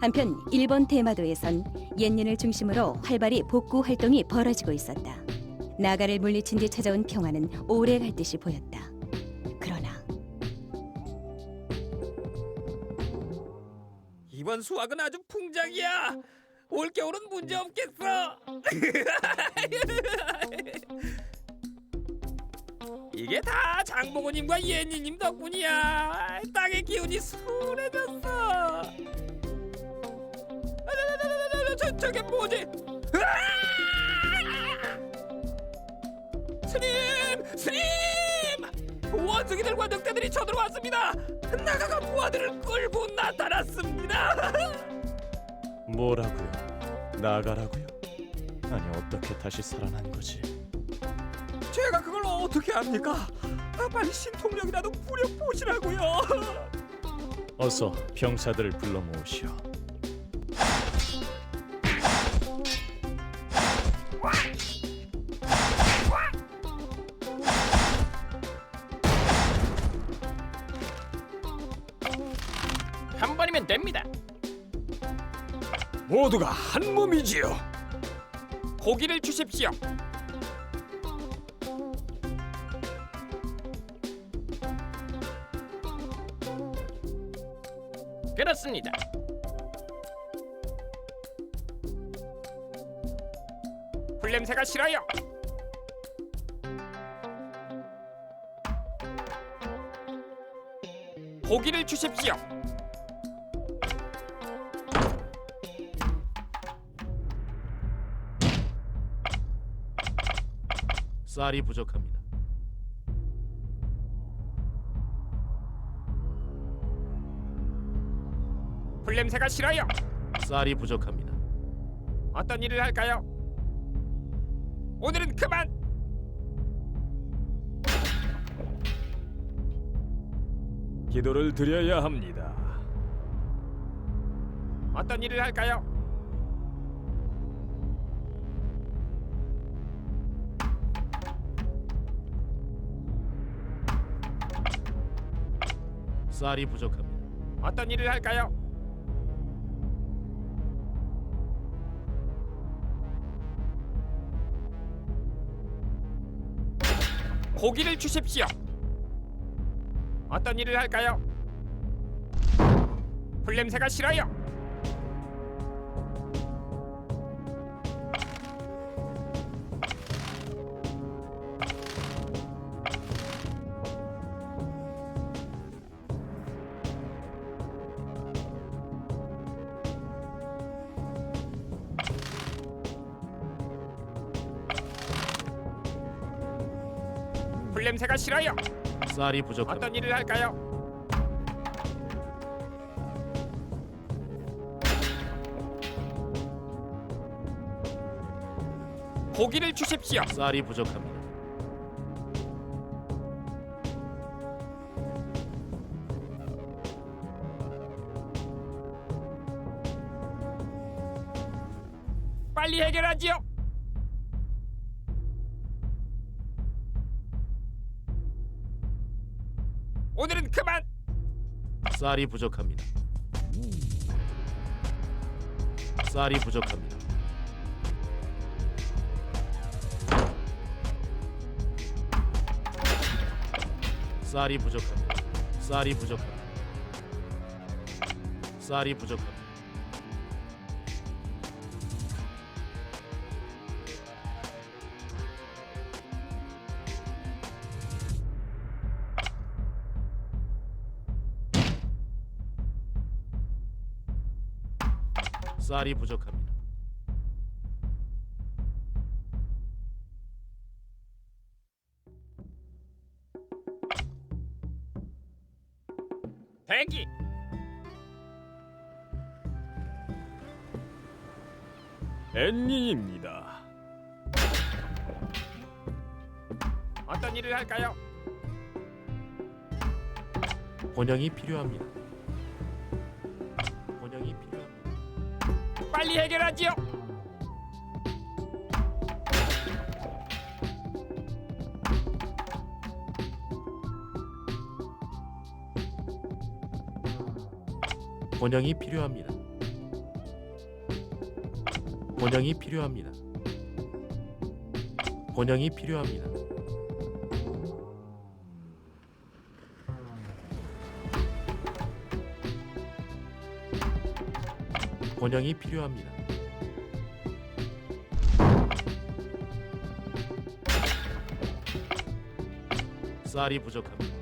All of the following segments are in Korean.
한편 일본 대마도에선 옛년을 중심으로 활발히 복구 활동이 벌어지고 있었다. 나가를 물리친 뒤 찾아온 평화는 오래 갈 듯이 보였다. 그러나 이번 수확은 아주 풍작이야. 올겨울은 문제 없겠어. 이게 다 장보고님과 예니님 덕분이야. 땅의 기운이 순해졌어. 아, 저, 저, 저게 뭐지? 스님! 스님! 원숭이들과 늑대들이 쳐들어왔습니다. 나가가 부하들을 끌고 나타났습니다. 뭐라고요? 나가라고요? 아니 어떻게 다시 살아난 거지? 제가 그걸 어떻게 합니까? 아, 빨리 신통력이라도 부려 보시라고요. 어서 병사들을 불러 모으시오. 모두가 한 몸이지요. 고기를 주십시오. 그렇습니다. 불냄새가 싫어요. 고기를 주십시오. 쌀이 부족합니다. 불냄새가 싫어요. 쌀이 부족합니다. 어떤 일을 할까요? 오늘은 그만. 기도를 드려야 합니다. 어떤 일을 할까요? 쌀이 부족합니다. 어떤 일을 할까요? 고기를 주십시오. 어떤 일을 할까요? 불냄새가 싫어요. 불 냄새가 싫어요. 쌀이 부족합니다. 어떤 일을 할까요? 고기를 주십시오. 쌀이 부족합니다. 오늘은 그만. 쌀이 부족합니다. 쌀이 부족합니다. 쌀이 부족합니다. 쌀이 부족합니다. 쌀이 부족합니다. 쌀이 부족합니다. 대기. 앤니입니다. 어떤 일을 할까요? 번영이 필요합니다. 번영이 필요합니다. 빨리 해결하지요. 원형이 필요합니다. 원형이 필요합니다. 원형이 필요합니다. 번영이 필요합니다. 쌀이 부족합니다.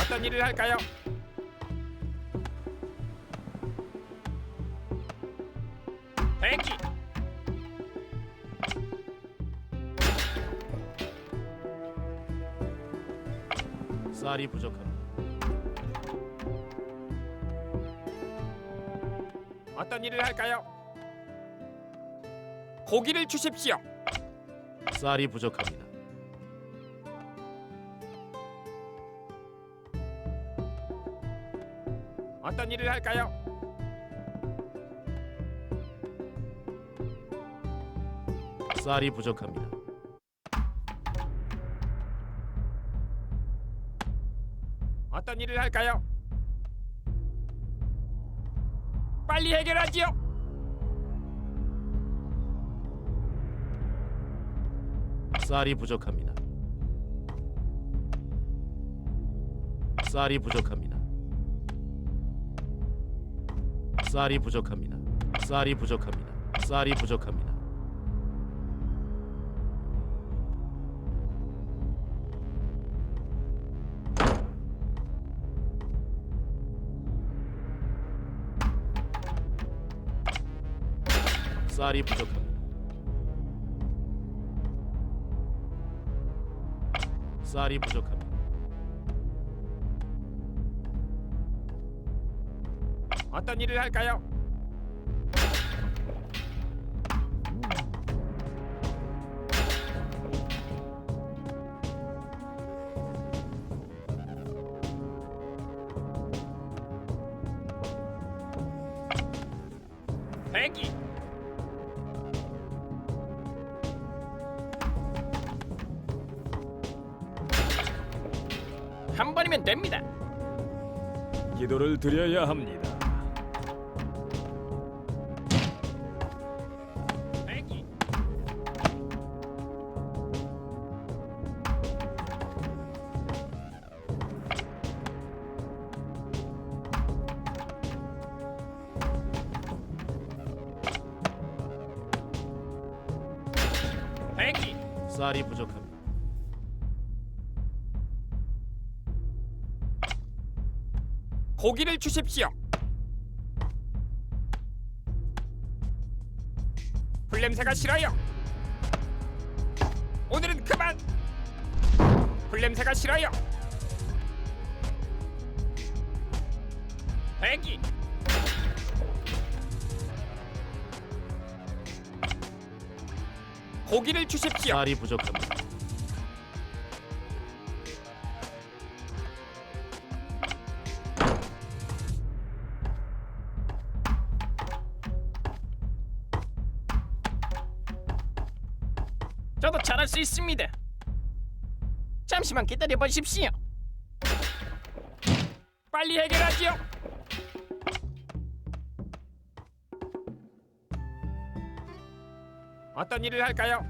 어떤 일을 할까요? 쌀이 부족합니다. 어떤 일을 할까요? 고기를 주십시오. 쌀이 부족합니다. 어떤 일을 할까요? 쌀이 부족합니다. 어떤 일을 할까요? 빨리 해결하지요. 쌀이 부족합니다. 쌀이 부족합니다. 쌀이 부족합니다. 쌀이 부족합니다. 쌀이 부족합니다. 쌀이 부족합니다. 쌀이 부족합니다. 어떤 일을 할까요? 대기. 됩니다. 기도를 드려야 합니다. 고기를 주십시오. 불냄새가 싫어요. 오늘은 그만. 불냄새가 싫어요. 대기. 고기를 주십시오. 쌀이 부족합니다. 잠시만 기다려 보십시오. 빨리 해결하지요. 어떤 일을 할까요?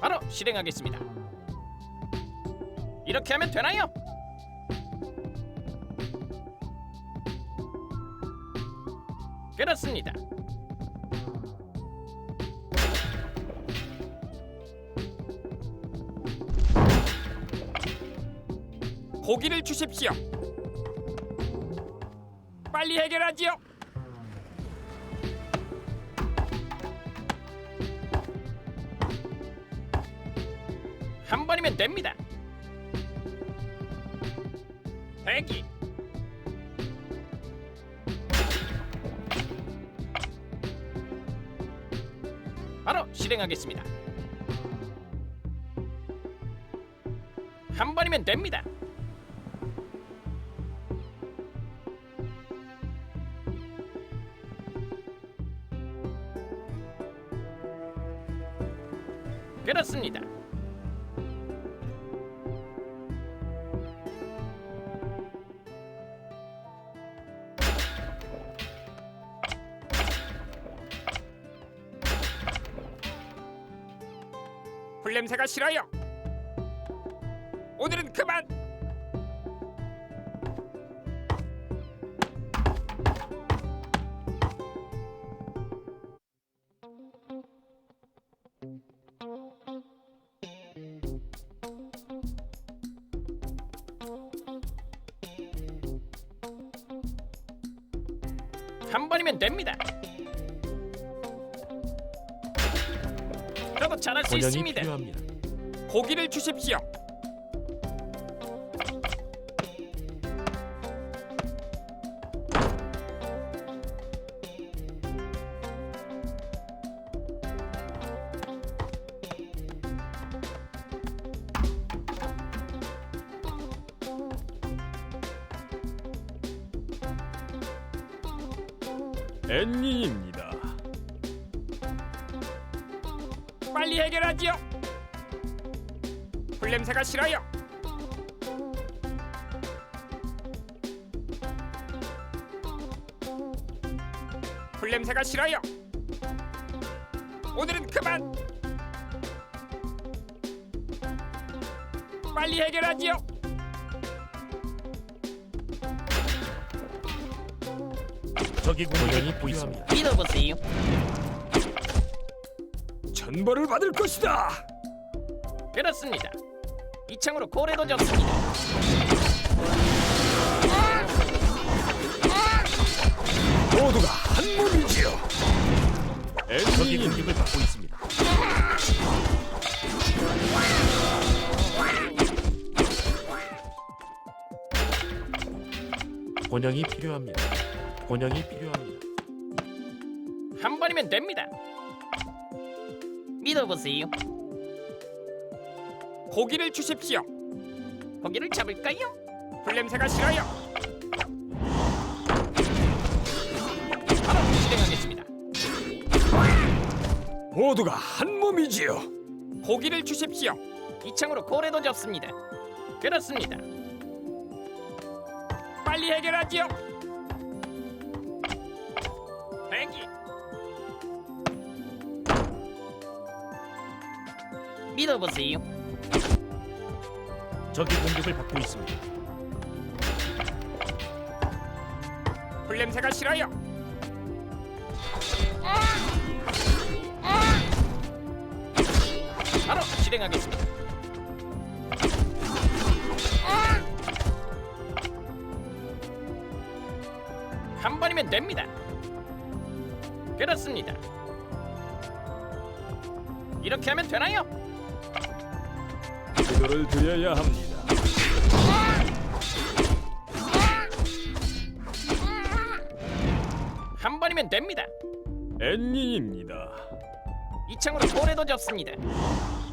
바로 실행하겠습니다. 이렇게 하면 되나요? 그렇습니다. 고기를 주십시오. 빨리 해결하지요. 한 번이면 됩니다. 실행하겠습니다. 한 번이면 됩니다. 그렇습니다. 냄새가 싫어요. 저도 잘할 수 있습니다. 필요합니다. 고기를 주십시오. 오늘은 그만. 빨리 해결하지요. 적이 공격이 받고 있습니다. 믿어보세요. 천벌을 받을 것이다. 그렇습니다. 이 창으로 고래도 적습니다. 모두가 한 몸이지요. 적이 공격을 받고 있습니다. 번영이 필요합니다. 번영이 필요합니다. 한 번이면 됩니다. 믿어보세요. 고기를 주십시오. 고기를 잡을까요? 불냄새가 싫어요. 바로 실행하겠습니다. 모두가 한 몸이지요. 고기를 주십시오. 이 창으로 고래도 접습니다. 그렇습니다. 빨리 해결하지요. 대기. 믿어보세요. 적이 공격을 받고 있습니다. 불냄새가 싫어요. 실행하겠습니다. 한 번이면 됩니다. 그렇습니다. 이렇게 하면 되나요? 기도를 드려야 합니다. 한 번이면 됩니다. 앤니입니다. 이 창으로 고래도 접습니다.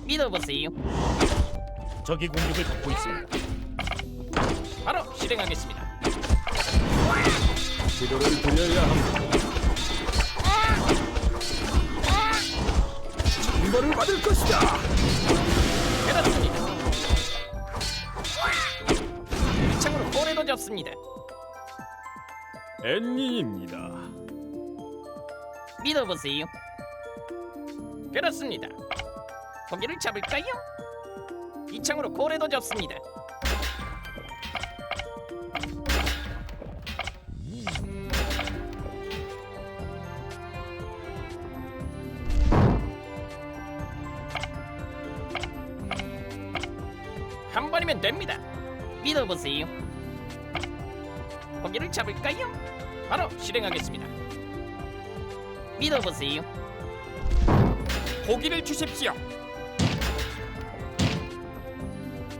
믿어보세요. 적이 공격을 받고 있습니다. 바로 실행하겠습니다. 기도를 드려야 합니다. 천벌을 받을 것이다. 그렇습니다. 이 창으로 고래도 접습니다. 앤니입니다. 믿어보세요. 그렇습니다. 고기를 잡을까요? 이 창으로 고래도 접습니다. 한 번이면 됩니다. 믿어보세요. 고기를 잡을까요? 바로 실행하겠습니다. 믿어보세요. 고기를 주십시오.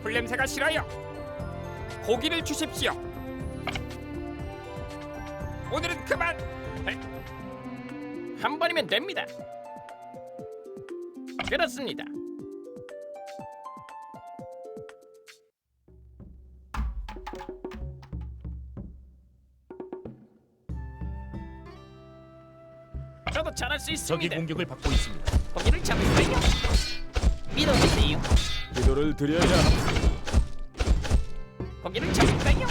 불냄새가 싫어요. 고기를 주십시오. 오늘은 그만. 한 번이면 됩니다. 그렇습니다. 저도 잘할 수 적이 있습니다. 공격을 받고 있습니다. 고기를 잡을까요? 믿어 믿어보세요. 기도를 드려야. 고기를 잡을까요?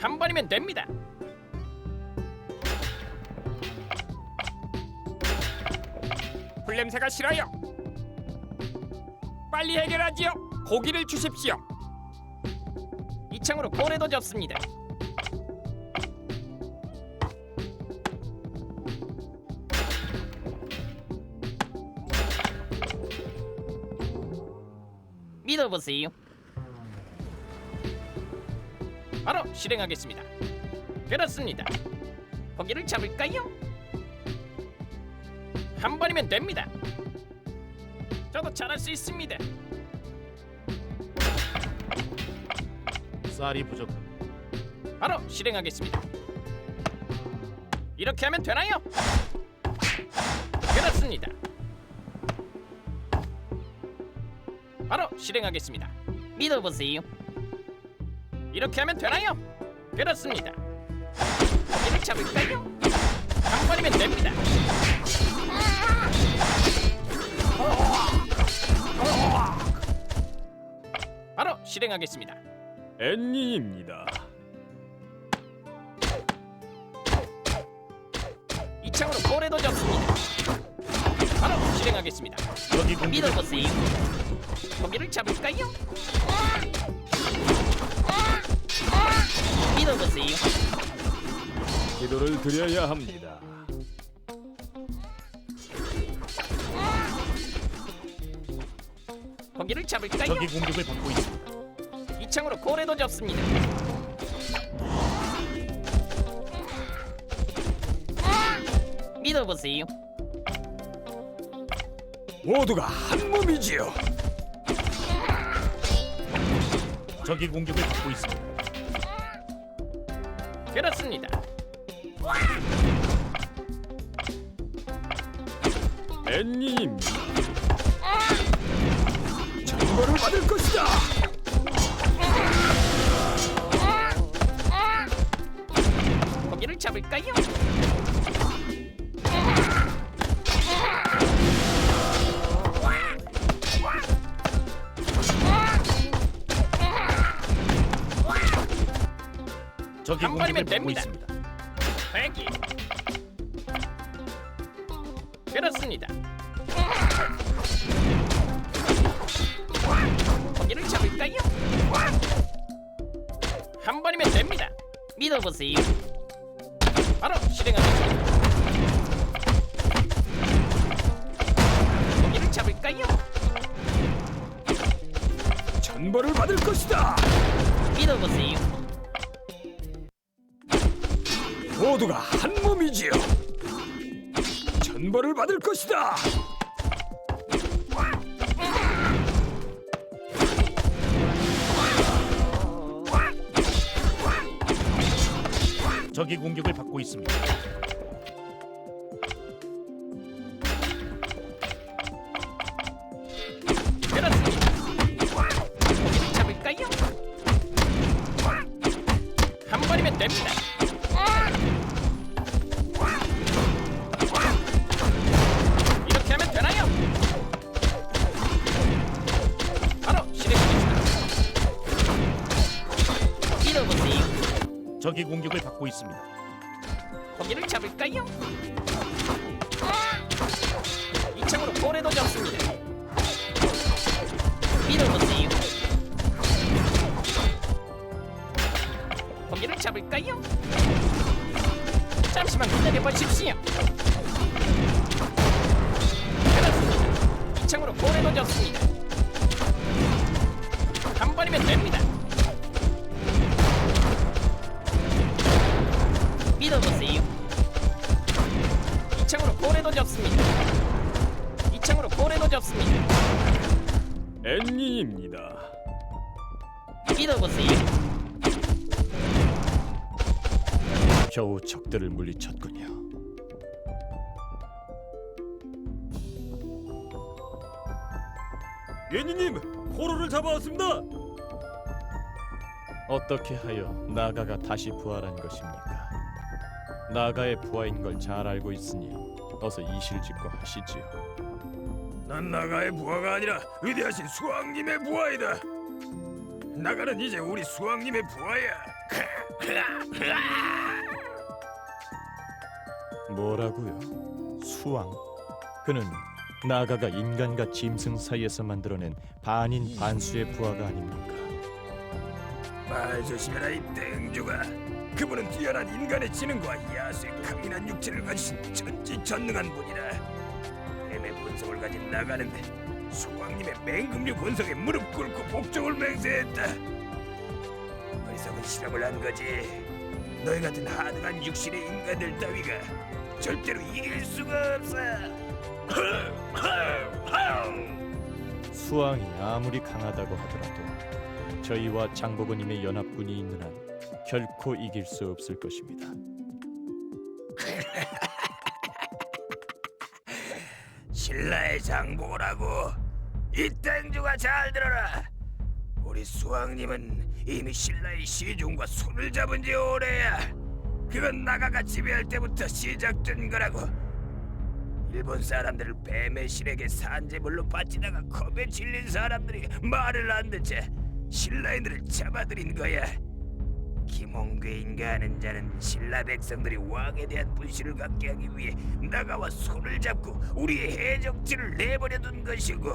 한 번이면 됩니다. 불냄새가 싫어요. 빨리 해결하지요. 고기를 주십시오. 이 창으로 고래도 잡습니다. 믿어보세요. 바로 실행하겠습니다. 그렇습니다. 고기를 잡을까요? 한 번이면 됩니다. 저도 잘할 수 있습니다. 쌀이 부족합니다. 바로 실행하겠습니다. 이렇게 하면 되나요? 그렇습니다. 실행하겠습니다. 믿어보세요. 이렇게 하면 되나요? 그렇습니다. 이를 잡을까요? 한 번이면 됩니다. 바로 실행하겠습니다. 앤니입니다. 이 창으로 고래도 잡습니다. 바로 실행하겠습니다. 공격을 믿어보세요. 고기를 잡을까요? 믿어보세요. 기도를 드려야 합니다. 고기를 잡을까요? 적이 공격을 받고 있습니다. 이 창으로 고래도 잡습니다. 믿어보세요. 모두가 한 몸이지요. 적이 공격을 받고 있습니다. 그렇습니다. 앤니입니다. 정보를 받을 것이다. 됩니다. 있습니다. 대기. 그렇습니다. 고기를 잡을까요? 한 번이면 됩니다. 믿어보세요. 바로 실행하겠습니다. 고기를 잡을까요? 전벌을 받을 것이다. 믿어보세요. 모두가 한 몸이지요. 전벌을 받을 것이다. 적이 공격을 받고 있습니다. 적이 공격을 받고 있습니다. 고기를 잡을까요? 이 창으로 고래도 잡습니다. 믿어보세요. 고기를 잡을까요? 잠시만 기다려 보십시오. 이 창으로 고래도 잡습니다. 한 번이면 됩니다. 잡습니다. 앤니입니다. 믿어보세요. 겨우 적들을 물리쳤군요. 예니님, 포로를 잡아왔습니다. 어떻게 하여 나가가 다시 부활한 것입니까? 나가의 부하인 걸 잘 알고 있으니 어서 이실직고 하시지요. 난 나가의 부하가 아니라 위대하신 수왕님의 부하이다. 나가는 이제 우리 수왕님의 부하야. 뭐라고요? 수왕? 그는 나가가 인간과 짐승 사이에서 만들어낸 반인 반수의 부하가 아닙니까? 말 조심해라 이 땡주가. 그분은 뛰어난 인간의 지능과 야수의 강인한 육체를 가지신 전지전능한 분이라. 뱀의 본성을 가진 나가는데 수왕님의 맹금류 본성에 무릎 꿇고 복종을 맹세했다. 어리석은 실험을 한 거지. 너희 같은 하등한 육신의 인간들 따위가 절대로 이길 수가 없어. 수왕이 아무리 강하다고 하더라도 저희와 장보고님의 연합군이 있는 한 결코 이길 수 없을 것입니다. 신라의 장보라고. 이 땡주가 잘 들어라. 우리 수왕님은 이미 신라의 시중과 손을 잡은 지 오래야. 그건 나가가 지배할 때부터 시작된 거라고. 일본 사람들을 뱀의 신에게 산재물로 바치다가 겁에 질린 사람들이 말을 안 듣자 신라인들을 잡아들인 거야 김홍괴 인가 하는 자는 신라 백성들이 왕에 대한 분신을 갖게 하기 위해 나가와 손을 잡고 우리의 해적지를 내버려둔 것이고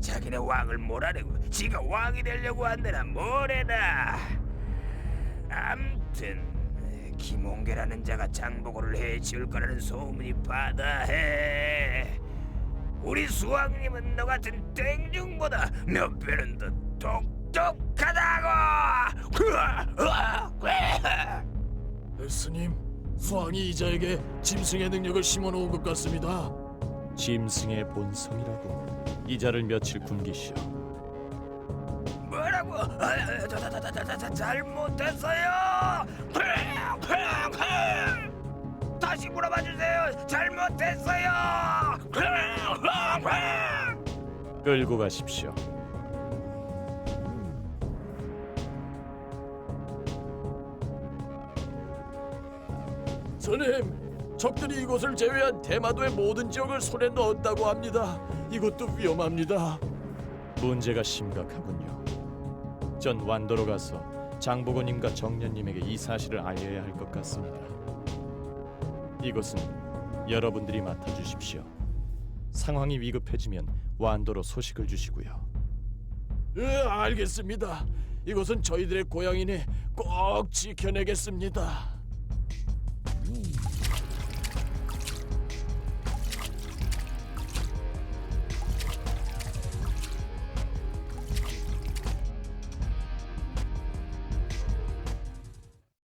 자기네 왕을 몰아내고 지가 왕이 되려고 한다나 뭐래나. 암튼 김홍괴라는 자가 장보고를 해치울 거라는 소문이 바다해. 우리 수왕님은 너 같은 땡중보다 몇 배는 더 똑 똑하다고 스님, 수왕이 이자에게 짐승의 능력을 심어놓은 것 같습니다. 짐승의 본성이라고 이자를 며칠 굶기시오. 뭐라고? 아, 아, 저, 저, 저, 저, 저, 저, 잘못했어요. 다시 물어봐 주세요. 잘못했어요. 끌고 가십시오. 스님, 적들이 이곳을 제외한 대마도의 모든 지역을 손에 넣었다고 합니다. 이것도 위험합니다. 문제가 심각하군요. 전 완도로 가서 장보고님과 정년님에게 이 사실을 알려야 할 것 같습니다. 이곳은 여러분들이 맡아주십시오. 상황이 위급해지면 완도로 소식을 주시고요. 예, 알겠습니다. 이곳은 저희들의 고향이니 꼭 지켜내겠습니다.